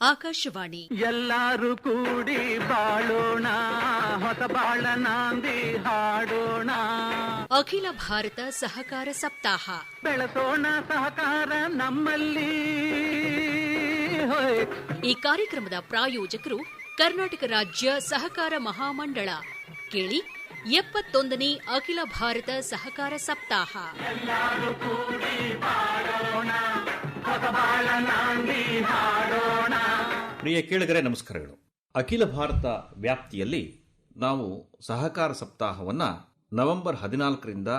ಆಕಾಶವಾಣಿ. ಎಲ್ಲರೂ ಕೂಡಿ ಬಾಳೋಣ ಹೊಸ ಬಾಳ ನಾಂದಿ ಹಾಡೋಣ. ಅಖಿಲ ಭಾರತ ಸಹಕಾರ ಸಪ್ತಾಹ. ಬೆಳೆಸೋಣ ಸಹಕಾರ ನಮ್ಮಲ್ಲಿ. ಈ ಕಾರ್ಯಕ್ರಮದ ಪ್ರಾಯೋಜಕರು ಕರ್ನಾಟಕ ರಾಜ್ಯ ಸಹಕಾರ ಮಹಾಮಂಡಳ. ಕೇಳಿ ಎಪ್ಪತ್ತೊಂದನೇ ಅಖಿಲ ಭಾರತ ಸಹಕಾರ ಸಪ್ತಾಹ. ಪ್ರಿಯ ಕೇಳಿಗರೆ, ನಮಸ್ಕಾರಗಳು. ಅಖಿಲ ಭಾರತ ವ್ಯಾಪ್ತಿಯಲ್ಲಿ ನಾವು ಸಹಕಾರ ಸಪ್ತಾಹವನ್ನು ನವೆಂಬರ್ ಹದಿನಾಲ್ಕರಿಂದ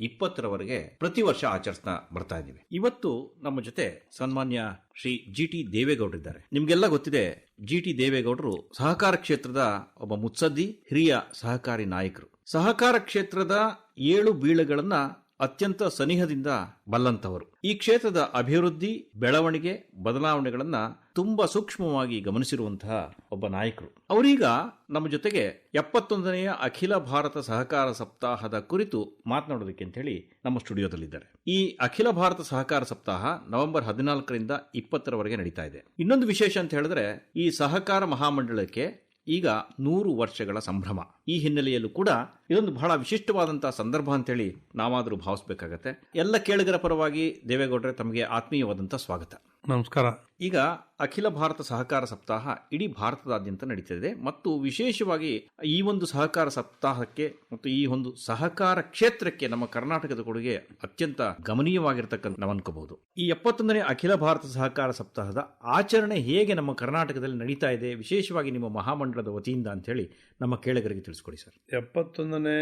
ಇಪ್ಪತ್ತರವರೆಗೆ ಪ್ರತಿ ವರ್ಷ ಆಚರಿಸ್ತಾ ಬರ್ತಾ ಇದ್ದೀವಿ. ಇವತ್ತು ನಮ್ಮ ಜೊತೆ ಸನ್ಮಾನ್ಯ ಶ್ರೀ ಜಿ ಟಿ ದೇವೇಗೌಡರಿದ್ದಾರೆ ನಿಮ್ಗೆಲ್ಲ ಗೊತ್ತಿದೆ ಜಿ ಟಿ ದೇವೇಗೌಡರು ಸಹಕಾರ ಕ್ಷೇತ್ರದ ಒಬ್ಬ ಮುತ್ಸದ್ದಿ, ಹಿರಿಯ ಸಹಕಾರಿ ನಾಯಕರು. ಸಹಕಾರ ಕ್ಷೇತ್ರದ ಏಳು ಬೀಳುಗಳನ್ನ ಅತ್ಯಂತ ಸನಿಹದಿಂದ ಬಲ್ಲಂತವರು. ಈ ಕ್ಷೇತ್ರದ ಅಭಿವೃದ್ಧಿ, ಬೆಳವಣಿಗೆ, ಬದಲಾವಣೆಗಳನ್ನ ತುಂಬಾ ಸೂಕ್ಷ್ಮವಾಗಿ ಗಮನಿಸಿರುವಂತಹ ಒಬ್ಬ ನಾಯಕರು. ಅವರೀಗ ನಮ್ಮ ಜೊತೆಗೆ ಎಪ್ಪತ್ತೊಂದನೆಯ ಅಖಿಲ ಭಾರತ ಸಹಕಾರ ಸಪ್ತಾಹದ ಕುರಿತು ಮಾತನಾಡೋದಕ್ಕೆ ಅಂತ ಹೇಳಿ ನಮ್ಮ ಸ್ಟುಡಿಯೋದಲ್ಲಿದ್ದಾರೆ. ಈ ಅಖಿಲ ಭಾರತ ಸಹಕಾರ ಸಪ್ತಾಹ ನವೆಂಬರ್ ಹದಿನಾಲ್ಕರಿಂದ ಇಪ್ಪತ್ತರವರೆಗೆ ನಡೀತಾ ಇದೆ. ಇನ್ನೊಂದು ವಿಶೇಷ ಅಂತ ಹೇಳಿದ್ರೆ ಈ ಸಹಕಾರ ಮಹಾಮಂಡಳಕ್ಕೆ ಈಗ ನೂರು ವರ್ಷಗಳ ಸಂಭ್ರಮ. ಈ ಹಿನ್ನೆಲೆಯಲ್ಲೂ ಕೂಡ ಇದೊಂದು ಬಹಳ ವಿಶಿಷ್ಟವಾದಂತಹ ಸಂದರ್ಭ ಅಂತೇಳಿ ನಾವಾದರೂ ಭಾವಿಸ್ಬೇಕಾಗತ್ತೆ. ಎಲ್ಲ ಕೇಳಿಗರ ಪರವಾಗಿ ದೇವೇಗೌಡರೆ ತಮಗೆ ಆತ್ಮೀಯವಾದಂಥ ಸ್ವಾಗತ. ನಮಸ್ಕಾರ. ಈಗ ಅಖಿಲ ಭಾರತ ಸಹಕಾರ ಸಪ್ತಾಹ ಇಡೀ ಭಾರತದಾದ್ಯಂತ ನಡೀತಿದೆ ಮತ್ತು ವಿಶೇಷವಾಗಿ ಈ ಒಂದು ಸಹಕಾರ ಸಪ್ತಾಹಕ್ಕೆ ಮತ್ತು ಈ ಒಂದು ಸಹಕಾರ ಕ್ಷೇತ್ರಕ್ಕೆ ನಮ್ಮ ಕರ್ನಾಟಕದ ಕೊಡುಗೆ ಅತ್ಯಂತ ಗಮನೀಯವಾಗಿರ್ತಕ್ಕಂಥ ನಾವು ಅನ್ಕೋಬಹುದು. ಈ ಎಪ್ಪತ್ತೊಂದನೇ ಅಖಿಲ ಭಾರತ ಸಹಕಾರ ಸಪ್ತಾಹದ ಆಚರಣೆ ಹೇಗೆ ನಮ್ಮ ಕರ್ನಾಟಕದಲ್ಲಿ ನಡೀತಾ ಇದೆ ವಿಶೇಷವಾಗಿ ನಿಮ್ಮ ಮಹಾಮಂಡಲದ ವತಿಯಿಂದ ಅಂತ ಹೇಳಿ ನಮ್ಮ ಕೇಳಗರಿಗೆ ತಿಳಿಸ್ಕೊಡಿ ಸರ್. ಎಪ್ಪತ್ತೊಂದನೇ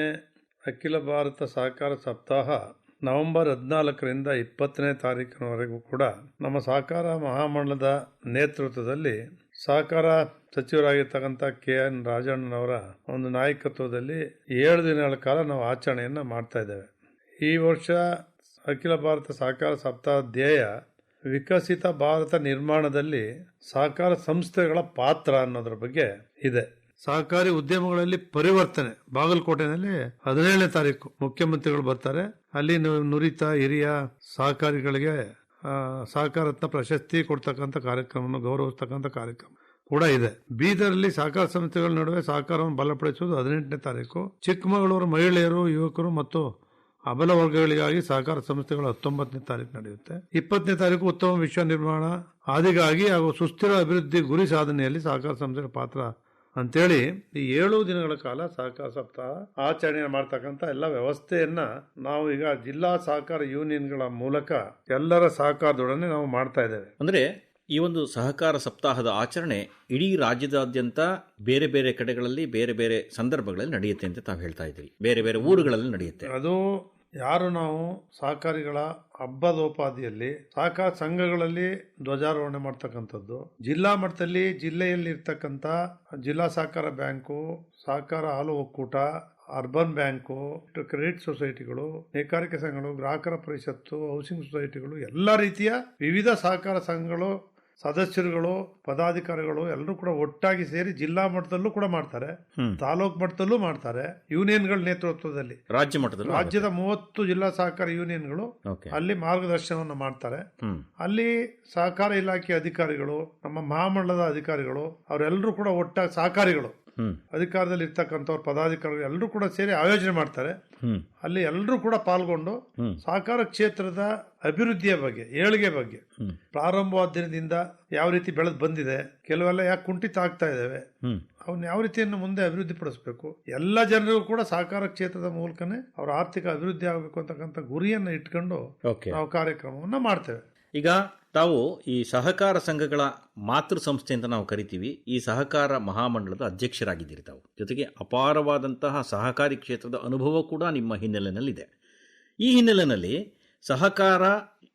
ಅಖಿಲ ಭಾರತ ಸಹಕಾರ ಸಪ್ತಾಹ ನವೆಂಬರ್ ಹದಿನಾಲ್ಕರಿಂದ ಇಪ್ಪತ್ತನೇ ತಾರೀಕಿನವರೆಗೂ ಕೂಡ ನಮ್ಮ ಸಹಕಾರ ಮಹಾಮಂಡಲದ ನೇತೃತ್ವದಲ್ಲಿ ಸಹಕಾರ ಸಚಿವರಾಗಿರ್ತಕ್ಕಂಥ ಕೆ ಎನ್ ರಾಜಣ್ಣನವರ ಒಂದು ನಾಯಕತ್ವದಲ್ಲಿ ಏಳು ದಿನಗಳ ಕಾಲ ನಾವು ಆಚರಣೆಯನ್ನು ಮಾಡ್ತಾ ಇದ್ದೇವೆ. ಈ ವರ್ಷ ಅಖಿಲ ಭಾರತ ಸಹಕಾರ ಸಪ್ತಾಹ ಧ್ಯೇಯ ವಿಕಸಿತ ಭಾರತ ನಿರ್ಮಾಣದಲ್ಲಿ ಸಹಕಾರ ಸಂಸ್ಥೆಗಳ ಪಾತ್ರ ಅನ್ನೋದ್ರ ಬಗ್ಗೆ ಇದೆ. ಸಹಕಾರಿ ಉದ್ಯಮಗಳಲ್ಲಿ ಪರಿವರ್ತನೆ. ಬಾಗಲಕೋಟೆನಲ್ಲಿ ಹದಿನೇಳನೇ ತಾರೀಕು ಮುಖ್ಯಮಂತ್ರಿಗಳು ಬರ್ತಾರೆ. ಅಲ್ಲಿ ನುರಿತ, ಹಿರಿಯ ಸಹಕಾರಿಗಳಿಗೆ ಸಹಕಾರ ಪ್ರಶಸ್ತಿ ಕೊಡ್ತಕ್ಕಂಥ ಕಾರ್ಯಕ್ರಮವನ್ನು ಗೌರವಿಸ್ತಕ್ಕಂಥ ಕಾರ್ಯಕ್ರಮ ಕೂಡ ಇದೆ. ಬೀದರ್ಲಿ ಸಹಕಾರ ಸಂಸ್ಥೆಗಳ ನಡುವೆ ಸಹಕಾರವನ್ನು ಬಲಪಡಿಸುವುದು ಹದಿನೆಂಟನೇ ತಾರೀಕು. ಚಿಕ್ಕಮಗಳೂರು ಮಹಿಳೆಯರು, ಯುವಕರು ಮತ್ತು ಅಬಲ ವರ್ಗಗಳಿಗಾಗಿ ಸಹಕಾರ ಸಂಸ್ಥೆಗಳು ಹತ್ತೊಂಬತ್ತನೇ ತಾರೀಕು ನಡೆಯುತ್ತೆ. ಇಪ್ಪತ್ತನೇ ತಾರೀಕು ಉತ್ತಮ ವಿಶ್ವ ನಿರ್ಮಾಣ. ಆದಿಗಾಗಿ ಹಾಗೂ ಸುಸ್ಥಿರ ಅಭಿವೃದ್ಧಿ ಗುರಿ ಸಾಧನೆಯಲ್ಲಿ ಸಹಕಾರ ಸಂಸ್ಥೆಗಳ ಪಾತ್ರ ಅಂತೇಳಿ ಈ ಏಳು ದಿನಗಳ ಕಾಲ ಸಹಕಾರ ಸಪ್ತಾಹ ಆಚರಣೆ ಮಾಡ್ತಕ್ಕಂಥ ಎಲ್ಲ ವ್ಯವಸ್ಥೆಯನ್ನ ನಾವು ಈಗ ಜಿಲ್ಲಾ ಸಹಕಾರ ಯೂನಿಯನ್ಗಳ ಮೂಲಕ ಎಲ್ಲರ ಸಹಕಾರದೊಡನೆ ನಾವು ಮಾಡ್ತಾ ಇದ್ದೇವೆ. ಅಂದ್ರೆ ಈ ಒಂದು ಸಹಕಾರ ಸಪ್ತಾಹದ ಆಚರಣೆ ಇಡೀ ರಾಜ್ಯದಾದ್ಯಂತ ಬೇರೆ ಬೇರೆ ಕಡೆಗಳಲ್ಲಿ ಬೇರೆ ಬೇರೆ ಸಂದರ್ಭಗಳಲ್ಲಿ ನಡೆಯುತ್ತೆ ಅಂತ ತಾವು ಹೇಳ್ತಾ ಇದ್ದೀವಿ ಬೇರೆ ಬೇರೆ ಊರುಗಳಲ್ಲಿ ನಡೆಯುತ್ತೆ. ಅದು ಯಾರು ನಾವು ಸಹಕಾರಿಗಳ ಹಬ್ಬದೋಪಾದಿಯಲ್ಲಿ ಸಹಕಾರ ಸಂಘಗಳಲ್ಲಿ ಧ್ವಜಾರೋಹಣೆ ಮಾಡ್ತಕ್ಕಂಥದ್ದು. ಜಿಲ್ಲಾ ಮಟ್ಟದಲ್ಲಿ ಜಿಲ್ಲೆಯಲ್ಲಿ ಇರ್ತಕ್ಕಂಥ ಜಿಲ್ಲಾ ಸಹಕಾರ ಬ್ಯಾಂಕು, ಸಹಕಾರ ಹಾಲು ಒಕ್ಕೂಟ, ಅರ್ಬನ್ ಬ್ಯಾಂಕು, ಕ್ರೆಡಿಟ್ ಸೊಸೈಟಿಗಳು, ನೇಕಾರಿಕೆ ಸಂಘಗಳು, ಗ್ರಾಹಕರ ಪರಿಷತ್ತು, ಹೌಸಿಂಗ್ ಸೊಸೈಟಿಗಳು, ಎಲ್ಲ ರೀತಿಯ ವಿವಿಧ ಸಹಕಾರ ಸಂಘಗಳು ಸದಸ್ಯರುಗಳು ಪದಾಧಿಕಾರಿಗಳು ಎಲ್ಲರೂ ಕೂಡ ಒಟ್ಟಾಗಿ ಸೇರಿ ಜಿಲ್ಲಾ ಮಟ್ಟದಲ್ಲೂ ಕೂಡ ಮಾಡ್ತಾರೆ. ತಾಲೂಕ್ ಮಟ್ಟದಲ್ಲೂ ಮಾಡ್ತಾರೆ. ಯೂನಿಯನ್ಗಳ ನೇತೃತ್ವದಲ್ಲಿ. ರಾಜ್ಯ ಮಟ್ಟದಲ್ಲಿ ರಾಜ್ಯದ ಮೂವತ್ತು ಜಿಲ್ಲಾ ಸಹಕಾರ ಯೂನಿಯನ್ಗಳು ಅಲ್ಲಿ ಮಾರ್ಗದರ್ಶನವನ್ನು ಮಾಡ್ತಾರೆ. ಅಲ್ಲಿ ಸಹಕಾರ ಇಲಾಖೆ ಅಧಿಕಾರಿಗಳು ನಮ್ಮ ಮಹಾಮಂಡಲದ ಅಧಿಕಾರಿಗಳು ಅವರೆಲ್ಲರೂ ಕೂಡ ಒಟ್ಟಾಗಿ ಸಹಕಾರಿಗಳು. ಅಧಿಕಾರದಲ್ಲಿ ಇರ್ತಕ್ಕಂಥವ್ರು ಪದಾಧಿಕಾರಿಗಳು ಎಲ್ಲರೂ ಕೂಡ ಸೇರಿ ಆಯೋಜನೆ ಮಾಡ್ತಾರೆ. ಅಲ್ಲಿ ಎಲ್ಲರೂ ಕೂಡ ಪಾಲ್ಗೊಂಡು ಸಹಕಾರ ಕ್ಷೇತ್ರದ ಅಭಿವೃದ್ಧಿಯ ಬಗ್ಗೆ ಏಳಿಗೆ ಬಗ್ಗೆ. ಪ್ರಾರಂಭವಾದ ದಿನದಿಂದ ಯಾವ ರೀತಿ ಬೆಳೆದು ಬಂದಿದೆ ಕೆಲವೆಲ್ಲ ಯಾಕೆ ಕುಂಠಿತ ಆಗ್ತಾ ಇದ್ದಾವೆ ಅವ್ನ ಅವನ್ನ ಯಾವ ರೀತಿಯನ್ನು ಮುಂದೆ ಅಭಿವೃದ್ಧಿ ಪಡಿಸಬೇಕು ಎಲ್ಲ ಜನರಿಗೂ ಕೂಡ ಸಹಕಾರ ಕ್ಷೇತ್ರದ ಮೂಲಕನೇ ಅವರ ಆರ್ಥಿಕ ಅಭಿವೃದ್ಧಿ ಆಗಬೇಕು ಅಂತಕ್ಕಂಥ ಗುರಿಯನ್ನು ಇಟ್ಕೊಂಡು ನಾವು ಕಾರ್ಯಕ್ರಮವನ್ನು ಮಾಡ್ತೇವೆ. ಈಗ ತಾವು ಈ ಸಹಕಾರ ಸಂಘಗಳ ಮಾತೃ ಸಂಸ್ಥೆ ಅಂತ ನಾವು ಕರಿತೀವಿ. ಈ ಸಹಕಾರ ಮಹಾಮಂಡಲದ ಅಧ್ಯಕ್ಷರಾಗಿದ್ದೀರಿ ತಾವು. ಜೊತೆಗೆ ಅಪಾರವಾದಂತಹ ಸಹಕಾರಿ ಕ್ಷೇತ್ರದ ಅನುಭವ ಕೂಡ ನಿಮ್ಮ ಹಿನ್ನೆಲೆಯಲ್ಲಿದೆ ಈ ಹಿನ್ನೆಲೆಯಲ್ಲಿ ಸಹಕಾರ,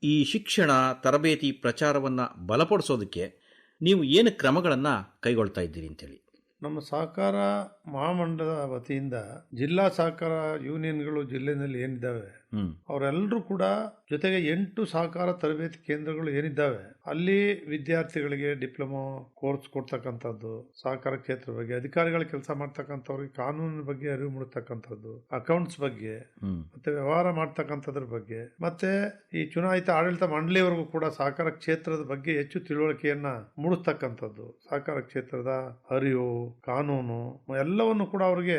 ಈ ಶಿಕ್ಷಣ, ತರಬೇತಿ ಪ್ರಚಾರವನ್ನು ಬಲಪಡಿಸೋದಕ್ಕೆ ನೀವು ಏನು ಕ್ರಮಗಳನ್ನು ಕೈಗೊಳ್ತಾ ಇದ್ದೀರಿ ಅಂತೇಳಿ? ನಮ್ಮ ಸಹಕಾರ ಮಹಾಮಂಡಲದ ವತಿಯಿಂದ ಜಿಲ್ಲಾ ಸಹಕಾರ ಯೂನಿಯನ್ಗಳು ಜಿಲ್ಲೆನಲ್ಲಿ ಏನಿದ್ದಾವೆ ಅವರೆಲ್ಲರೂ ಕೂಡ ಜೊತೆಗೆ ಎಂಟು ಸಹಕಾರ ತರಬೇತಿ ಕೇಂದ್ರಗಳು ಏನಿದ್ದಾವೆ ಅಲ್ಲಿ ವಿದ್ಯಾರ್ಥಿಗಳಿಗೆ ಡಿಪ್ಲೊಮಾ ಕೋರ್ಸ್ ಕೊಡ್ತಕ್ಕಂಥದ್ದು ಸಹಕಾರ ಕ್ಷೇತ್ರ ಬಗ್ಗೆ ಅಧಿಕಾರಿಗಳ ಕೆಲಸ ಮಾಡ್ತಕ್ಕಂಥವ್ರಿಗೆ ಕಾನೂನಿನ ಬಗ್ಗೆ ಅರಿವು ಮೂಡತಕ್ಕಂಥದ್ದು ಅಕೌಂಟ್ಸ್ ಬಗ್ಗೆ ಮತ್ತೆ ವ್ಯವಹಾರ ಮಾಡ್ತಕ್ಕಂಥದ್ರ ಬಗ್ಗೆ ಮತ್ತೆ ಈ ಚುನಾಯಿತ ಆಡಳಿತ ಮಂಡಳಿಯವರೆಗೂ ಕೂಡ ಸಹಕಾರ ಕ್ಷೇತ್ರದ ಬಗ್ಗೆ ಹೆಚ್ಚು ತಿಳುವಳಿಕೆಯನ್ನ ಮೂಡಿಸ್ತಕ್ಕಂಥದ್ದು ಸಹಕಾರ ಕ್ಷೇತ್ರದ ಅರಿವು ಕಾನೂನು ಎಲ್ಲವನ್ನು ಕೂಡ ಅವರಿಗೆ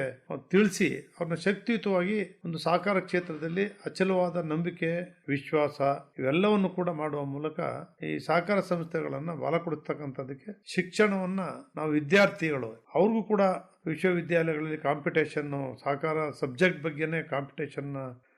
ತಿಳಿಸಿ, ಅವ್ರನ್ನ ಶಕ್ತಿಯುತವಾಗಿ ಒಂದು ಸಹಕಾರ ಕ್ಷೇತ್ರದಲ್ಲಿ ಅಚಲವಾದ ನಂಬಿಕೆ, ವಿಶ್ವಾಸ ಇವೆಲ್ಲವನ್ನು ಕೂಡ ಮಾಡುವ ಮೂಲಕ ಈ ಸಹಕಾರ ಸಂಸ್ಥೆಗಳನ್ನ ಬಲ ಕೊಡತಕ್ಕಂಥದ್ದಕ್ಕೆ ಶಿಕ್ಷಣವನ್ನ ನಾವು ವಿದ್ಯಾರ್ಥಿಗಳು, ಅವ್ರಿಗೂ ಕೂಡ ವಿಶ್ವವಿದ್ಯಾಲಯಗಳಲ್ಲಿ ಕಾಂಪಿಟೇಷನ್ ಸಹಕಾರ ಸಬ್ಜೆಕ್ಟ್ ಬಗ್ಗೆನೇ ಕಾಂಪಿಟೇಷನ್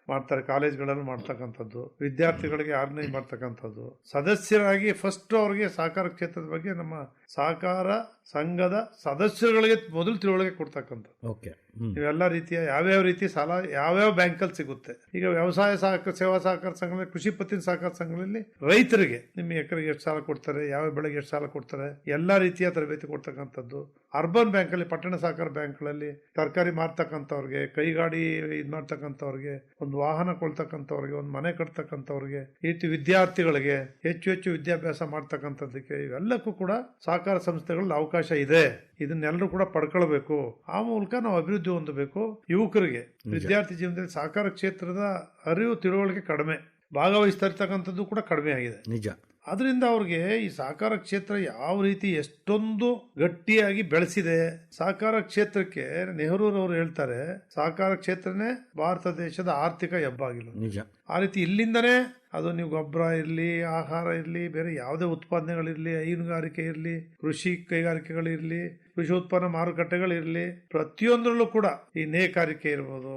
ಮಾಡ್ತಾರೆ, ಕಾಲೇಜ್ಗಳಲ್ಲಿ ಮಾಡ್ತಕ್ಕಂಥದ್ದು, ವಿದ್ಯಾರ್ಥಿಗಳಿಗೆ ಆರ್ಗನೈಸ್ ಮಾಡ್ತಕ್ಕಂಥದ್ದು. ಸದಸ್ಯರಾಗಿ ಫಸ್ಟ್ ಅವ್ರಿಗೆ ಸಹಕಾರ ಕ್ಷೇತ್ರದ ಬಗ್ಗೆ ನಮ್ಮ ಸಹಕಾರ ಸಂಘದ ಸದಸ್ಯರುಗಳಿಗೆ ಮೊದಲು ತಿಳುವಳಿಕೆ ಕೊಡ್ತಕ್ಕಂಥದ್ದು. ಓಕೆ. ಇವೆಲ್ಲ ರೀತಿಯ ಯಾವ್ಯಾವ ರೀತಿ ಸಾಲ ಯಾವ್ಯಾವ ಬ್ಯಾಂಕಲ್ಲಿ ಸಿಗುತ್ತೆ. ಈಗ ವ್ಯವಸಾಯ ಸಹಕಾರ ಸೇವಾ ಸಹಕಾರ ಸಂಘದಲ್ಲಿ ಕೃಷಿ ಪತ್ತಿನ ಸಹಕಾರ ಸಂಘಗಳಲ್ಲಿ ರೈತರಿಗೆ ನಿಮ್ಮ ಎಕರೆಗೆ ಎಷ್ಟು ಸಾಲ ಕೊಡ್ತಾರೆ ಯಾವ ಬೆಳೆಗೆ ಎಷ್ಟು ಸಾಲ ಕೊಡ್ತಾರೆ ಎಲ್ಲಾ ರೀತಿಯ ತರಬೇತಿ ಕೊಡ್ತಕ್ಕಂಥದ್ದು. ಅರ್ಬನ್ ಬ್ಯಾಂಕಲ್ಲಿ ಪಟ್ಟಣ ಸಹಕಾರ ಬ್ಯಾಂಕ್ಗಳಲ್ಲಿ ತರಕಾರಿ ಮಾರ್ತಕ್ಕಂಥವ್ರಿಗೆ ಕೈಗಾಡಿ ಇದು ಮಾಡ್ತಕ್ಕಂಥವ್ರಿಗೆ ಒಂದು ವಾಹನ ಕೊಳ್ತಕ್ಕಂಥವ್ರಿಗೆ ಒಂದು ಮನೆ ಕಟ್ತಕ್ಕಂಥವ್ರಿಗೆ ಈ ರೀತಿ ವಿದ್ಯಾರ್ಥಿಗಳಿಗೆ ಹೆಚ್ಚು ಹೆಚ್ಚು ವಿದ್ಯಾಭ್ಯಾಸ ಮಾಡ್ತಕ್ಕಂಥದ್ದಕ್ಕೆ ಇವೆಲ್ಲಕ್ಕೂ ಕೂಡ ಸಹಕಾರ ಸಂಸ್ಥೆಗಳಲ್ಲಿ ಅವಕಾಶ ಇದೆ. ಇದನ್ನೆಲ್ಲರೂ ಕೂಡ ಪಡ್ಕೊಳ್ಬೇಕು. ಆ ಮೂಲಕ ನಾವು ಅಭಿವೃದ್ಧಿ ಹೊಂದಬೇಕು ಯುವಕರಿಗೆ. ವಿದ್ಯಾರ್ಥಿ ಜೀವನದಲ್ಲಿ ಸಹಕಾರ ಕ್ಷೇತ್ರದ ಅರಿವು ತಿಳುವಳಿಕೆ ಕಡಿಮೆ. ಭಾಗವಹಿಸ್ತಾ ಇರ್ತಕ್ಕಂಥದ್ದು ಕೂಡ ಕಡಿಮೆ ಆಗಿದೆ. ನಿಜ. ಅದರಿಂದ ಅವ್ರಿಗೆ ಈ ಸಹಕಾರ ಕ್ಷೇತ್ರ ಯಾವ ರೀತಿ ಎಷ್ಟೊಂದು ಗಟ್ಟಿಯಾಗಿ ಬೆಳೆಸಿದೆ. ಸಹಕಾರ ಕ್ಷೇತ್ರಕ್ಕೆ ನೆಹರೂರವರು ಹೇಳ್ತಾರೆ ಸಹಕಾರ ಕ್ಷೇತ್ರನೇ ಭಾರತ ದೇಶದ ಆರ್ಥಿಕ ಹೆಬ್ಬಾಗಿಲು. ನಿಜ. ಆ ರೀತಿ ಇಲ್ಲಿಂದನೇ ಅದು ನೀವು ಗೊಬ್ಬರ ಇರಲಿ ಆಹಾರ ಇರಲಿ ಬೇರೆ ಯಾವುದೇ ಉತ್ಪಾದನೆಗಳಿರಲಿ ಹೈನುಗಾರಿಕೆ ಇರಲಿ ಕೃಷಿ ಕೈಗಾರಿಕೆಗಳಿರಲಿ ಕೃಷಿ ಉತ್ಪನ್ನ ಮಾರುಕಟ್ಟೆಗಳಿರಲಿ ಪ್ರತಿಯೊಂದರಲ್ಲೂ ಕೂಡ ಈ ನೇಕಾರಿಕೆ ಇರ್ಬೋದು.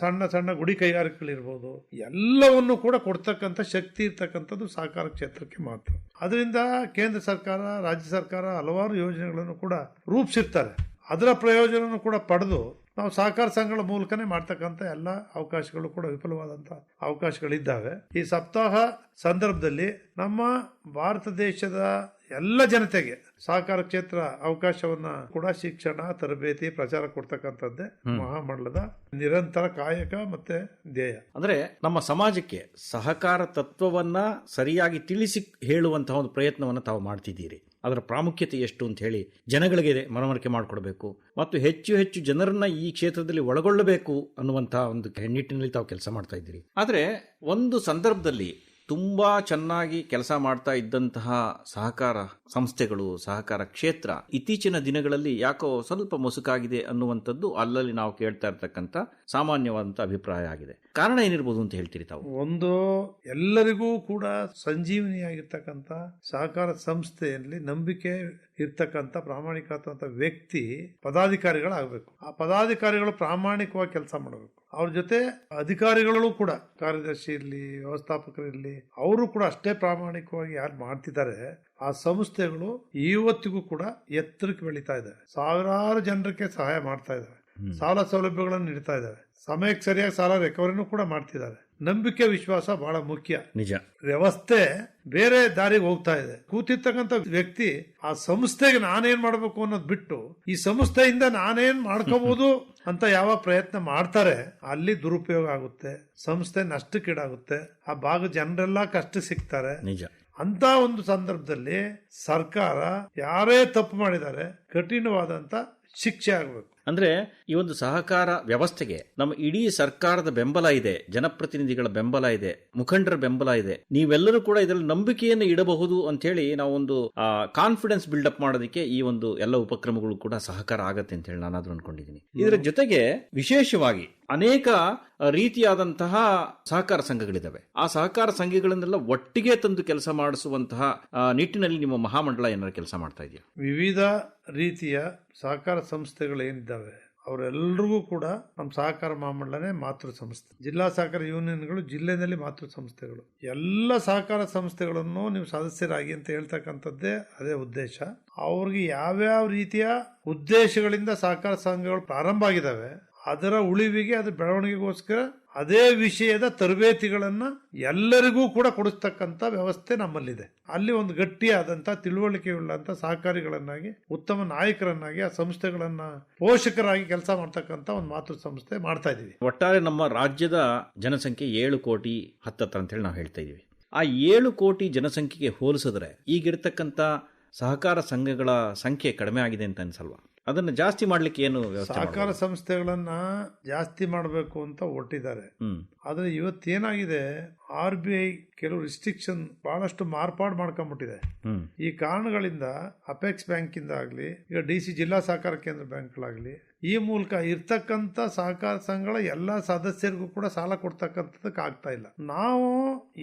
ಸಣ್ಣ ಸಣ್ಣ ಗುಡಿ ಕೈಗಾರಿಕೆಗಳಿರ್ಬೋದು, ಎಲ್ಲವನ್ನು ಕೂಡ ಕೊಡ್ತಕ್ಕಂಥ ಶಕ್ತಿ ಇರ್ತಕ್ಕಂಥದ್ದು ಸಹಕಾರ ಕ್ಷೇತ್ರಕ್ಕೆ ಮಾತ್ರ. ಅದರಿಂದ ಕೇಂದ್ರ ಸರ್ಕಾರ, ರಾಜ್ಯ ಸರ್ಕಾರ ಹಲವಾರು ಯೋಜನೆಗಳನ್ನು ಕೂಡ ರೂಪಿಸಿರ್ತಾರೆ. ಅದರ ಪ್ರಯೋಜನವನ್ನು ಕೂಡ ಪಡೆದು ನಾವು ಸಹಕಾರ ಸಂಘಗಳ ಮೂಲಕನೇ ಮಾಡ್ತಕ್ಕಂಥ ಎಲ್ಲ ಅವಕಾಶಗಳು ಕೂಡ ವಿಫಲವಾದಂಥ ಅವಕಾಶಗಳಿದ್ದಾವೆ. ಈ ಸಪ್ತಾಹ ಸಂದರ್ಭದಲ್ಲಿ ನಮ್ಮ ಭಾರತ ದೇಶದ ಎಲ್ಲ ಜನತೆಗೆ ಸಹಕಾರ ಕ್ಷೇತ್ರ ಅವಕಾಶವನ್ನ ಕೂಡ ಶಿಕ್ಷಣ ತರಬೇತಿ ಪ್ರಚಾರ ಕೊಡ್ತಕ್ಕಂಥದ್ದೇ ಮಹಾಮಂಡಲದ ನಿರಂತರ ಕಾಯಕ ಮತ್ತೆ ಧ್ಯೇಯ. ಅಂದ್ರೆ ನಮ್ಮ ಸಮಾಜಕ್ಕೆ ಸಹಕಾರ ತತ್ವವನ್ನ ಸರಿಯಾಗಿ ತಿಳಿಸಿ ಹೇಳುವಂತಹ ಒಂದು ಪ್ರಯತ್ನವನ್ನು ತಾವು ಮಾಡ್ತಿದ್ದೀರಿ. ಅದರ ಪ್ರಾಮುಖ್ಯತೆ ಎಷ್ಟು ಅಂತ ಹೇಳಿ ಜನಗಳಿಗೆ ಮನವರಿಕೆ ಮಾಡಿಕೊಡ್ಬೇಕು. ಮತ್ತು ಹೆಚ್ಚು ಹೆಚ್ಚು ಜನರನ್ನ ಈ ಕ್ಷೇತ್ರದಲ್ಲಿ ಒಳಗೊಳ್ಳಬೇಕು ಅನ್ನುವಂತಹ ಒಂದು ನಿಟ್ಟಿನಲ್ಲಿ ತಾವು ಕೆಲಸ ಮಾಡ್ತಾ ಇದ್ದೀರಿ. ಆದರೆ ಒಂದು ಸಂದರ್ಭದಲ್ಲಿ ತುಂಬಾ ಚೆನ್ನಾಗಿ ಕೆಲಸ ಮಾಡ್ತಾ ಇದ್ದಂತಹ ಸಹಕಾರ ಸಂಸ್ಥೆಗಳು, ಸಹಕಾರ ಕ್ಷೇತ್ರ ಇತ್ತೀಚಿನ ದಿನಗಳಲ್ಲಿ ಯಾಕೋ ಸ್ವಲ್ಪ ಮುಸುಕಾಗಿದೆ ಅನ್ನುವಂಥದ್ದು ಅಲ್ಲಲ್ಲಿ ನಾವು ಕೇಳ್ತಾ ಇರ್ತಕ್ಕಂಥ ಸಾಮಾನ್ಯವಾದಂಥ ಅಭಿಪ್ರಾಯ ಆಗಿದೆ. ಕಾರಣ ಏನಿರ್ಬೋದು ಅಂತ ಹೇಳ್ತೀರಿ ತಾವು? ಒಂದು ಎಲ್ಲರಿಗೂ ಕೂಡ ಸಂಜೀವನಿಯಾಗಿರ್ತಕ್ಕಂಥ ಸಹಕಾರ ಸಂಸ್ಥೆಯಲ್ಲಿ ನಂಬಿಕೆ ಇರ್ತಕ್ಕಂಥ ಪ್ರಾಮಾಣಿಕ ವ್ಯಕ್ತಿ ಪದಾಧಿಕಾರಿಗಳಾಗಬೇಕು. ಆ ಪದಾಧಿಕಾರಿಗಳು ಪ್ರಾಮಾಣಿಕವಾಗಿ ಕೆಲಸ ಮಾಡಬೇಕು. ಅವ್ರ ಜೊತೆ ಅಧಿಕಾರಿಗಳು ಕೂಡ ಕಾರ್ಯದರ್ಶಿ ಇರಲಿ ವ್ಯವಸ್ಥಾಪಕರಿರಲಿ ಅವರು ಕೂಡ ಅಷ್ಟೇ ಪ್ರಾಮಾಣಿಕವಾಗಿ ಯಾರು ಮಾಡ್ತಿದ್ದಾರೆ ಆ ಸಂಸ್ಥೆಗಳು ಇವತ್ತಿಗೂ ಕೂಡ ಎತ್ತರಕ್ಕೆ ಬೆಳೀತಾ ಇದ್ದಾವೆ. ಸಾವಿರಾರು ಜನರಿಗೆ ಸಹಾಯ ಮಾಡ್ತಾ ಇದ್ದಾವೆ. ಸಾಲ ಸೌಲಭ್ಯಗಳನ್ನು ನೀಡ್ತಾ ಇದ್ದಾವೆ. ಸಮಯಕ್ಕೆ ಸರಿಯಾಗಿ ಸಾಲ ರಿಕವರಿನೂ ಕೂಡ ಮಾಡ್ತಿದ್ದಾರೆ. ನಂಬಿಕೆ ವಿಶ್ವಾಸ ಬಹಳ ಮುಖ್ಯ. ನಿಜ. ವ್ಯವಸ್ಥೆ ಬೇರೆ ದಾರಿಗೆ ಹೋಗ್ತಾ ಇದೆ. ಕೂತಿರ್ತಕ್ಕಂಥ ವ್ಯಕ್ತಿ ಆ ಸಂಸ್ಥೆಗೆ ನಾನೇನ್ ಮಾಡಬೇಕು ಅನ್ನೋದು ಬಿಟ್ಟು ಈ ಸಂಸ್ಥೆಯಿಂದ ನಾನೇನ್ ಮಾಡ್ಕೋಬಹುದು ಅಂತ ಯಾವ ಪ್ರಯತ್ನ ಮಾಡ್ತಾರೆ ಅಲ್ಲಿ ದುರುಪಯೋಗ ಆಗುತ್ತೆ ಸಂಸ್ಥೆ ನಷ್ಟಕ್ಕೀಡಾಗುತ್ತೆ ಆ ಭಾಗ ಜನರೆಲ್ಲ ಕಷ್ಟ ಸಿಗ್ತಾರೆ. ನಿಜ. ಅಂತ ಒಂದು ಸಂದರ್ಭದಲ್ಲಿ ಸರ್ಕಾರ ಯಾರೇ ತಪ್ಪು ಮಾಡಿದ್ದಾರೆ ಕಠಿಣವಾದಂತ ಶಿಕ್ಷೆ ಆಗಬೇಕು. ಅಂದ್ರೆ ಈ ಒಂದು ಸಹಕಾರ ವ್ಯವಸ್ಥೆಗೆ ನಮ್ಮ ಇಡೀ ಸರ್ಕಾರದ ಬೆಂಬಲ ಇದೆ ಜನಪ್ರತಿನಿಧಿಗಳ ಬೆಂಬಲ ಇದೆ ಮುಖಂಡರ ಬೆಂಬಲ ಇದೆ. ನೀವೆಲ್ಲರೂ ಕೂಡ ಇದರಲ್ಲಿ ನಂಬಿಕೆಯನ್ನು ಇಡಬಹುದು ಅಂತ ಹೇಳಿ ನಾವು ಒಂದು ಕಾನ್ಫಿಡೆನ್ಸ್ ಬಿಲ್ಡಪ್ ಮಾಡೋದಕ್ಕೆ ಈ ಒಂದು ಎಲ್ಲ ಉಪಕ್ರಮಗಳು ಕೂಡ ಸಹಕಾರ ಆಗತ್ತೆ ಅಂತ ಹೇಳಿ ನಾನಾದ್ರೂ ಅನ್ಕೊಂಡಿದ್ದೀನಿ. ಇದರ ಜೊತೆಗೆ ವಿಶೇಷವಾಗಿ ಅನೇಕ ರೀತಿಯಾದಂತಹ ಸಹಕಾರ ಸಂಘಗಳಿದ್ದಾವೆ. ಆ ಸಹಕಾರ ಸಂಘಗಳನ್ನೆಲ್ಲ ಒಟ್ಟಿಗೆ ತಂದು ಕೆಲಸ ಮಾಡಿಸುವಂತಹ ನಿಟ್ಟಿನಲ್ಲಿ ನಿಮ್ಮ ಮಹಾಮಂಡಲ ಏನಾದ್ರು ಕೆಲಸ ಮಾಡ್ತಾ ಇದೆಯಾ? ವಿವಿಧ ರೀತಿಯ ಸಹಕಾರ ಸಂಸ್ಥೆಗಳು ಏನಿದ್ದಾವೆ ಅವರೆಲ್ಲರಿಗೂ ಕೂಡ ನಮ್ಮ ಸಹಕಾರ ಮಹಾಮಂಡಲನೇ ಮಾತೃ ಸಂಸ್ಥೆ. ಜಿಲ್ಲಾ ಸಹಕಾರ ಯೂನಿಯನ್ಗಳು ಜಿಲ್ಲೆಯಲ್ಲಿ ಮಾತೃ ಸಂಸ್ಥೆಗಳು. ಎಲ್ಲ ಸಹಕಾರ ಸಂಸ್ಥೆಗಳನ್ನು ನೀವು ಸದಸ್ಯರಾಗಿ ಅಂತ ಹೇಳ್ತಕ್ಕಂಥದ್ದೇ ಅದೇ ಉದ್ದೇಶ. ಅವ್ರಿಗೆ ಯಾವ್ಯಾವ ರೀತಿಯ ಉದ್ದೇಶಗಳಿಂದ ಸಹಕಾರ ಸಂಘಗಳು ಪ್ರಾರಂಭ ಆಗಿದ್ದಾವೆ ಅದರ ಉಳಿವಿಗೆ ಅದರ ಬೆಳವಣಿಗೆಗೋಸ್ಕರ ಅದೇ ವಿಷಯದ ತರಬೇತಿಗಳನ್ನ ಎಲ್ಲರಿಗೂ ಕೂಡ ಕೊಡಿಸ್ತಕ್ಕಂಥ ವ್ಯವಸ್ಥೆ ನಮ್ಮಲ್ಲಿದೆ. ಅಲ್ಲಿ ಒಂದು ಗಟ್ಟಿಯಾದಂಥ ತಿಳುವಳಿಕೆಯುಳ್ಳಂಥ ಸಹಕಾರಿಗಳನ್ನಾಗಿ, ಉತ್ತಮ ನಾಯಕರನ್ನಾಗಿ, ಆ ಸಂಸ್ಥೆಗಳನ್ನ ಪೋಷಕರಾಗಿ ಕೆಲಸ ಮಾಡ್ತಕ್ಕಂಥ ಒಂದು ಮಾತೃ ಸಂಸ್ಥೆ ಮಾಡ್ತಾ ಇದೀವಿ ಒಟ್ಟಾರೆ ನಮ್ಮ ರಾಜ್ಯದ ಜನಸಂಖ್ಯೆ ಏಳು ಕೋಟಿ ಹತ್ತತ್ರ ಅಂತ ಹೇಳಿ ನಾವು ಹೇಳ್ತಾ ಇದೀವಿ ಆ ಏಳು ಕೋಟಿ ಜನಸಂಖ್ಯೆಗೆ ಹೋಲಿಸಿದ್ರೆ ಈಗಿರ್ತಕ್ಕಂಥ ಸಹಕಾರ ಸಂಘಗಳ ಸಂಖ್ಯೆ ಕಡಿಮೆ ಆಗಿದೆ ಅಂತ ಅನ್ಸಲ್ವಾ? ಅದನ್ನು ಜಾಸ್ತಿ ಮಾಡ್ಲಿಕ್ಕೆ ಏನು ಸಹಕಾರ? ಸಂಸ್ಥೆಗಳನ್ನ ಜಾಸ್ತಿ ಮಾಡಬೇಕು ಅಂತ ಹೊಟ್ಟಿದ್ದಾರೆ ಹ್ಮ್. ಆದ್ರೆ ಇವತ್ತೇನಾಗಿದೆ ಆರ್ ಬಿ ಐ ಕೆಲವು ರಿಸ್ಟ್ರಿಕ್ಷನ್ ಬಹಳಷ್ಟು ಮಾರ್ಪಾಡು ಮಾಡ್ಕೊಂಡ್ಬಿಟ್ಟಿದೆ ಈ ಕಾರಣಗಳಿಂದ ಅಪೆಕ್ಸ್ ಬ್ಯಾಂಕ್ ಇಂದ ಆಗ್ಲಿ ಈಗ ಡಿ ಸಿ ಜಿಲ್ಲಾ ಸಹಕಾರ ಕೇಂದ್ರ ಬ್ಯಾಂಕ್ಗಳಾಗ್ಲಿ ಈ ಮೂಲಕ ಇರ್ತಕ್ಕಂಥ ಸಹಕಾರ ಸಂಘಗಳ ಎಲ್ಲ ಸದಸ್ಯರಿಗೂ ಕೂಡ ಸಾಲ ಕೊಡ್ತಕ್ಕಂಥದ್ದಕ್ಕೆ ಆಗ್ತಾ ಇಲ್ಲ. ನಾವು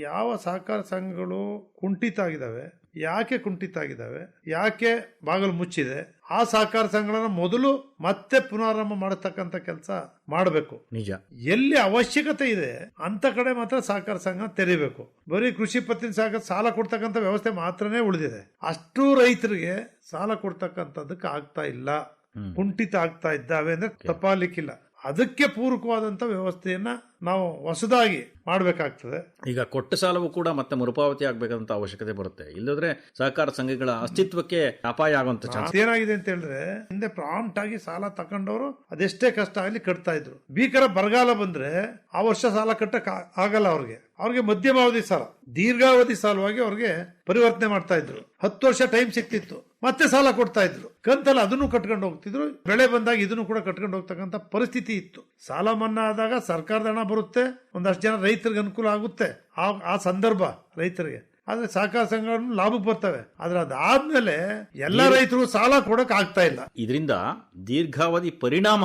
ಯಾವ ಸಹಕಾರ ಸಂಘಗಳು ಕುಂಠಿತ ಆಗಿದಾವೆ ಯಾಕೆ ಕುಂಠಿತ ಆಗಿದ್ದಾವೆ ಯಾಕೆ ಬಾಗಲು ಮುಚ್ಚಿದೆ? ಆ ಸಹಕಾರ ಸಂಘಗಳನ್ನ ಮೊದಲು ಮತ್ತೆ ಪುನರಾರಂಭ ಮಾಡತಕ್ಕಂತ ಕೆಲಸ ಮಾಡಬೇಕು. ನಿಜ. ಎಲ್ಲಿ ಅವಶ್ಯಕತೆ ಇದೆ ಅಂತ ಕಡೆ ಮಾತ್ರ ಸಹಕಾರ ಸಂಘ ತೆರಿಬೇಕು. ಬರೀ ಕೃಷಿ ಪತ್ತಿನ ಸಹಕಾರ ಸಾಲ ಕೊಡ್ತಕ್ಕಂಥ ವ್ಯವಸ್ಥೆ ಮಾತ್ರನೇ ಉಳಿದಿದೆ. ಅಷ್ಟು ರೈತರಿಗೆ ಸಾಲ ಕೊಡ್ತಕ್ಕಂಥದ್ದಕ್ಕೆ ಆಗ್ತಾ ಇಲ್ಲ. ಕುಂಠಿತ ಆಗ್ತಾ ಇದ್ದಾವೆ ಅಂದ್ರೆ ತಪ್ಪಾಲಿಕ್ಕಿಲ್ಲ ಅದಕ್ಕೆ ಪೂರಕವಾದಂತ ವ್ಯವಸ್ಥೆಯನ್ನ ನಾವು ಹೊಸದಾಗಿ ಮಾಡಬೇಕಾಗ್ತದೆ. ಈಗ ಕೊಟ್ಟ ಸಾಲವು ಕೂಡ ಮತ್ತೆ ಮರುಪಾವತಿ ಆಗಬೇಕಂತ ಅವಶ್ಯಕತೆ ಬರುತ್ತೆ. ಇಲ್ಲದ್ರೆ ಸಹಕಾರ ಸಂಘಗಳ ಅಸ್ತಿತ್ವಕ್ಕೆ ಅಪಾಯ ಆಗುವಂತ ಚಾನ್ಸ್. ಏನಾಗಿದೆ ಅಂತ ಹೇಳಿದ್ರೆ ಹಿಂದೆ ಪ್ರಾಂಪ್ಟ್ ಆಗಿ ಸಾಲ ತಕೊಂಡವರು ಅದೆಷ್ಟೇ ಕಷ್ಟ ಆಗಲಿ ಕಟ್ತಾ ಇದ್ರು. ಭೀಕರ ಬರಗಾಲ ಬಂದ್ರೆ ಆ ವರ್ಷ ಸಾಲ ಕಟ್ಟಕ್ ಆಗಲ್ಲ ಅವ್ರಿಗೆ. ಅವ್ರಿಗೆ ಮಧ್ಯಮಾವಧಿ ಸಾಲ ದೀರ್ಘಾವಧಿ ಸಾಲವಾಗಿ ಅವ್ರಿಗೆ ಪರಿವರ್ತನೆ ಮಾಡ್ತಾ ಇದ್ರು. ಹತ್ತು ವರ್ಷ ಟೈಮ್ ಸಿಕ್ತಿತ್ತು ಮತ್ತೆ ಸಾಲ ಕೊಡ್ತಾ ಇದ್ರು. ಕಂತಲ್ಲ ಅದನ್ನು ಕಟ್ಕೊಂಡು ಹೋಗ್ತಿದ್ರು. ಬೆಳೆ ಬಂದಾಗ ಇದನ್ನು ಕೂಡ ಕಟ್ಕೊಂಡು ಹೋಗ್ತಕ್ಕಂಥ ಪರಿಸ್ಥಿತಿ ಇತ್ತು. ಸಾಲ ಮನ್ನಾ ಆದಾಗ ಸರ್ಕಾರದ ಹಣ ಬರುತ್ತೆ ಒಂದಷ್ಟು ಜನ ರೈತರಿಗೆ ಅನುಕೂಲ ಆಗುತ್ತೆ ಆ ಆ ಸಂದರ್ಭ ರೈತರಿಗೆ. ಆದ್ರೆ ಸಹಕಾರ ಸಂಘಗಳನ್ನು ಲಾಭ ಬರ್ತವೆ. ಆದ್ರೆ ಅದಾದ್ಮೇಲೆ ಎಲ್ಲ ರೈತರು ಸಾಲ ಕೊಡಕ್ ಆಗ್ತಾ ಇಲ್ಲ. ಇದರಿಂದ ದೀರ್ಘಾವಧಿ ಪರಿಣಾಮ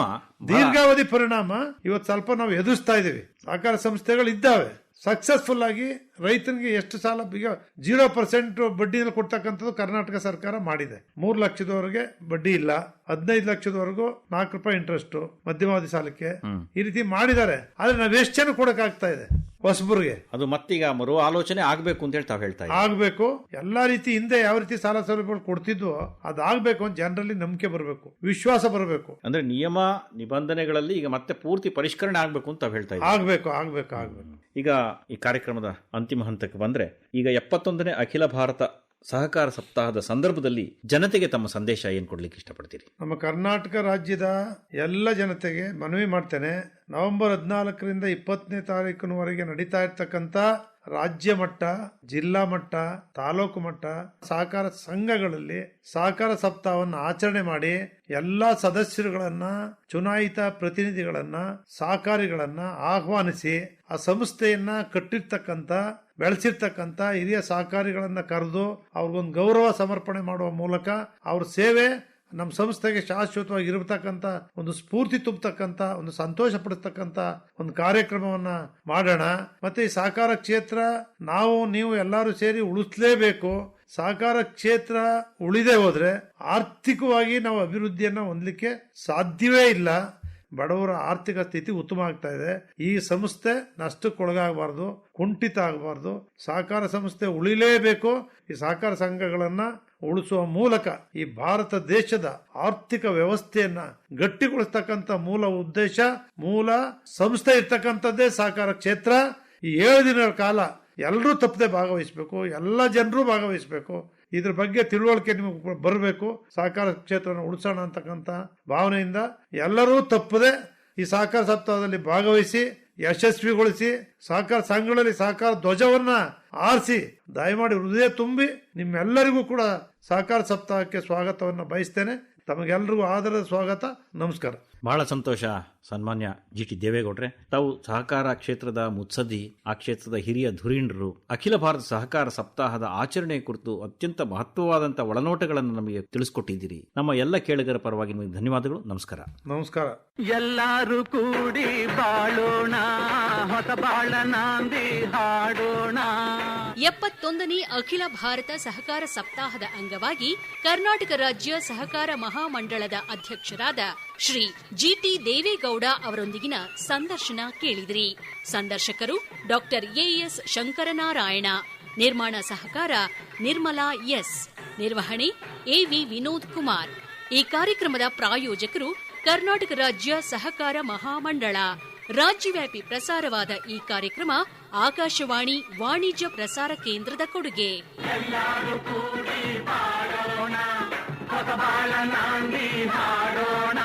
ದೀರ್ಘಾವಧಿ ಪರಿಣಾಮ ಇವತ್ತು ಸ್ವಲ್ಪ ನಾವು ಎದುರಿಸ್ತಾ ಇದೀವಿ. ಸಹಕಾರ ಸಂಸ್ಥೆಗಳು ಇದ್ದಾವೆ. ಸಕ್ಸಸ್ಫುಲ್ ಆಗಿ ರೈತನಿಗೆ ಎಷ್ಟು ಸಾಲ ಈಗ ಜೀರೋ ಪರ್ಸೆಂಟ್ ಬಡ್ಡಿಯಲ್ಲಿ ಕೊಡ್ತಕ್ಕಂಥದ್ದು ಕರ್ನಾಟಕ ಸರ್ಕಾರ ಮಾಡಿದೆ. ಮೂರು ಲಕ್ಷದವರೆಗೆ ಬಡ್ಡಿ ಇಲ್ಲ. ಹದಿನೈದು ಲಕ್ಷದವರೆಗೂ ನಾಲ್ಕು ರೂಪಾಯಿ ಇಂಟ್ರೆಸ್ಟ್ ಮಧ್ಯಮಾವಧಿ ಸಾಲಕ್ಕೆ ಈ ರೀತಿ ಮಾಡಿದ್ದಾರೆ. ಆದ್ರೆ ನಾವ್ ಎಷ್ಟು ಜನ ಕೊಡಕ್ ಆಗ್ತಾ ಇದೆ ಹೊಸಬರಿಗೆ? ಅದು ಮತ್ತೀಗ ಮರು ಆಲೋಚನೆ ಆಗ್ಬೇಕು ಅಂತ ಹೇಳ್ತಾ ಇದ್ದೀವಿ ಆಗ್ಬೇಕು. ಎಲ್ಲಾ ರೀತಿ ಹಿಂದೆ ಯಾವ ರೀತಿ ಸಾಲ ಸೌಲಭ್ಯಗಳು ಕೊಡ್ತಿದ್ವು ಅದಾಗಬೇಕು ಅಂತ ಜನರಲ್ಲಿ ನಂಬಿಕೆ ಬರಬೇಕು. ವಿಶ್ವಾಸ ಬರಬೇಕು. ಅಂದ್ರೆ ನಿಯಮ ನಿಬಂಧನೆಗಳಲ್ಲಿ ಈಗ ಮತ್ತೆ ಪೂರ್ತಿ ಪರಿಷ್ಕರಣೆ ಆಗ್ಬೇಕು ಅಂತ ಹೇಳ್ತಾ ಆಗ್ಬೇಕು ಆಗ್ಬೇಕು ಆಗ್ಬೇಕು. ಈಗ ಈ ಕಾರ್ಯಕ್ರಮದ ಅಂತಿಮ ಹಂತಕ್ಕೆ ಬಂದರೆ ಈಗ ಎಪ್ಪತ್ತೊಂದನೇ ಅಖಿಲ ಭಾರತ ಸಹಕಾರ ಸಪ್ತಾಹದ ಸಂದರ್ಭದಲ್ಲಿ ಜನತೆಗೆ ತಮ್ಮ ಸಂದೇಶ ಏನು ಕೊಡ್ಲಿಕ್ಕೆ ಇಷ್ಟಪಡ್ತೀರಿ? ನಮ್ಮ ಕರ್ನಾಟಕ ರಾಜ್ಯದ ಎಲ್ಲ ಜನತೆಗೆ ಮನವಿ ಮಾಡ್ತೇನೆ. ನವೆಂಬರ್ ಹದಿನಾಲ್ಕರಿಂದ ಇಪ್ಪತ್ತನೇ ತಾರೀಕಿನವರೆಗೆ ನಡೀತಾ ಇರ್ತಕ್ಕಂಥ ರಾಜ್ಯ ಮಟ್ಟ, ಜಿಲ್ಲಾ ಮಟ್ಟ, ತಾಲೂಕು ಮಟ್ಟ ಸಹಕಾರ ಸಂಘಗಳಲ್ಲಿ ಸಹಕಾರ ಸಪ್ತಾಹವನ್ನು ಆಚರಣೆ ಮಾಡಿ ಎಲ್ಲಾ ಸದಸ್ಯರುಗಳನ್ನ, ಚುನಾಯಿತ ಪ್ರತಿನಿಧಿಗಳನ್ನ, ಸಹಕಾರಿಗಳನ್ನ ಆಹ್ವಾನಿಸಿ ಆ ಸಂಸ್ಥೆಯನ್ನ ಕಟ್ಟಿರ್ತಕ್ಕಂಥ, ಬೆಳೆಸಿರ್ತಕ್ಕಂಥ ಹಿರಿಯ ಸಹಕಾರಿಗಳನ್ನ ಕರೆದು ಅವ್ರಿಗೊಂದು ಗೌರವ ಸಮರ್ಪಣೆ ಮಾಡುವ ಮೂಲಕ ಅವ್ರ ಸೇವೆ ನಮ್ಮ ಸಂಸ್ಥೆಗೆ ಶಾಶ್ವತವಾಗಿ ಇರತಕ್ಕಂತ ಒಂದು ಸ್ಫೂರ್ತಿ ತುಂಬತಕ್ಕಂತ ಒಂದು ಸಂತೋಷ ಪಡಿಸ್ತಕ್ಕಂತ ಒಂದು ಕಾರ್ಯಕ್ರಮವನ್ನ ಮಾಡೋಣ. ಮತ್ತೆ ಈ ಸಹಕಾರ ಕ್ಷೇತ್ರ ನಾವು, ನೀವು ಎಲ್ಲರೂ ಸೇರಿ ಉಳಿಸ್ಲೇಬೇಕು. ಸಹಕಾರ ಕ್ಷೇತ್ರ ಉಳಿದೇ ಹೋದ್ರೆ ಆರ್ಥಿಕವಾಗಿ ನಾವು ಅಭಿವೃದ್ಧಿಯನ್ನ ಹೊಂದಲಿಕ್ಕೆ ಸಾಧ್ಯವೇ ಇಲ್ಲ. ಬಡವರ ಆರ್ಥಿಕ ಸ್ಥಿತಿ ಉತ್ತಮ ಆಗ್ತಾ ಇದೆ. ಈ ಸಂಸ್ಥೆ ನಷ್ಟಕ್ಕೊಳಗಾಗಬಾರ್ದು, ಕುಂಠಿತ ಆಗಬಾರ್ದು. ಸಹಕಾರ ಸಂಸ್ಥೆ ಉಳಿಲೇಬೇಕು. ಈ ಸಹಕಾರ ಸಂಘಗಳನ್ನ ಉಳಿಸುವ ಮೂಲಕ ಈ ಭಾರತ ದೇಶದ ಆರ್ಥಿಕ ವ್ಯವಸ್ಥೆಯನ್ನ ಗಟ್ಟಿಗೊಳಿಸ್ತಕ್ಕಂಥ ಮೂಲ ಉದ್ದೇಶ, ಮೂಲ ಸಂಸ್ಥೆ ಇರ್ತಕ್ಕಂಥದ್ದೇ ಸಹಕಾರ ಕ್ಷೇತ್ರ. ಈ ಏಳು ದಿನಗಳ ಕಾಲ ಎಲ್ಲರೂ ತಪ್ಪದೆ ಭಾಗವಹಿಸಬೇಕು, ಎಲ್ಲ ಜನರು ಭಾಗವಹಿಸಬೇಕು. ಇದ್ರ ಬಗ್ಗೆ ತಿಳುವಳಿಕೆ ನಿಮಗೆ ಬರಬೇಕು. ಸಹಕಾರ ಕ್ಷೇತ್ರವನ್ನು ಉಳಿಸೋಣ ಅಂತಕ್ಕಂಥ ಭಾವನೆಯಿಂದ ಎಲ್ಲರೂ ತಪ್ಪದೆ ಈ ಸಹಕಾರ ಸಪ್ತಾಹದಲ್ಲಿ ಭಾಗವಹಿಸಿ, ಯಶಸ್ವಿಗೊಳಿಸಿ, ಸಹಕಾರ ಸಂಘಗಳಲ್ಲಿ ಸಹಕಾರ ಧ್ವಜವನ್ನ ಆರಿಸಿ, ದಯಮಾಡಿ ಹೃದಯ ತುಂಬಿ ನಿಮ್ಮೆಲ್ಲರಿಗೂ ಕೂಡ ಸಹಕಾರ ಸಪ್ತಾಹಕ್ಕೆ ಸ್ವಾಗತವನ್ನು ಬಯಸ್ತೇನೆ. ತಮಗೆಲ್ಲರಿಗೂ ಆದರದ ಸ್ವಾಗತ. ನಮಸ್ಕಾರ. ಬಹಳ ಸಂತೋಷ. ಸನ್ಮಾನ್ಯ ಜಿ ಟಿ ದೇವೇಗೌಡ್ರೆ ತಾವು ಸಹಕಾರ ಕ್ಷೇತ್ರದ ಮುತ್ಸದ್ದಿ ಆ ಕ್ಷೇತ್ರದ ಹಿರಿಯ ಧುರೀಣರು ಅಖಿಲ ಭಾರತ ಸಹಕಾರ ಸಪ್ತಾಹದ ಆಚರಣೆ ಕುರಿತು ಅತ್ಯಂತ ಮಹತ್ವವಾದಂತಹ ಒಳನೋಟಗಳನ್ನು ನಮಗೆ ತಿಳಿಸ್ಕೊಟ್ಟಿದ್ದೀರಿ. ನಮ್ಮ ಎಲ್ಲ ಕೇಳಿಗರ ಪರವಾಗಿ ನಿಮಗೆ ಧನ್ಯವಾದಗಳು. ನಮಸ್ಕಾರ. ನಮಸ್ಕಾರ. ಎಲ್ಲರೂ ಕೂಡಿ ಬಾಳೋಣ ಹೊಸ ಬಾಳ ನಾಂದಿ ಹಾಡೋಣ. ಎಪ್ಪತ್ತೊಂದನೇ ಅಖಿಲ ಭಾರತ ಸಹಕಾರ ಸಪ್ತಾಹದ ಅಂಗವಾಗಿ ಕರ್ನಾಟಕ ರಾಜ್ಯ ಸಹಕಾರ ಮಹಾಮಂಡಳದ ಅಧ್ಯಕ್ಷರಾದ ಶ್ರೀ ಜಿಟಿ ದೇವೇಗೌಡ ಅವರೊಂದಿಗಿನ ಸಂದರ್ಶನ ಕೇಳಿದಿರಿ. ಸಂದರ್ಶಕರು ಡಾಕ್ಟರ್ ಎಎಸ್ ಶಂಕರನಾರಾಯಣ, ನಿರ್ಮಾಣ ಸಹಕಾರ ನಿರ್ಮಲಾ ಎಸ್, ನಿರ್ವಹಣೆ ಎವಿ ವಿನೋದ್ ಕುಮಾರ್. ಈ ಕಾರ್ಯಕ್ರಮದ ಪ್ರಾಯೋಜಕರು ಕರ್ನಾಟಕ ರಾಜ್ಯ ಸಹಕಾರ ಮಹಾಮಂಡಳ. ರಾಜ್ಯವ್ಯಾಪಿ ಪ್ರಸಾರವಾದ ಈ ಕಾರ್ಯಕ್ರಮ ಆಕಾಶವಾಣಿ ವಾಣಿಜ್ಯ ಪ್ರಸಾರ ಕೇಂದ್ರದ ಕೊಡುಗೆ. ಬಾಳೋಣ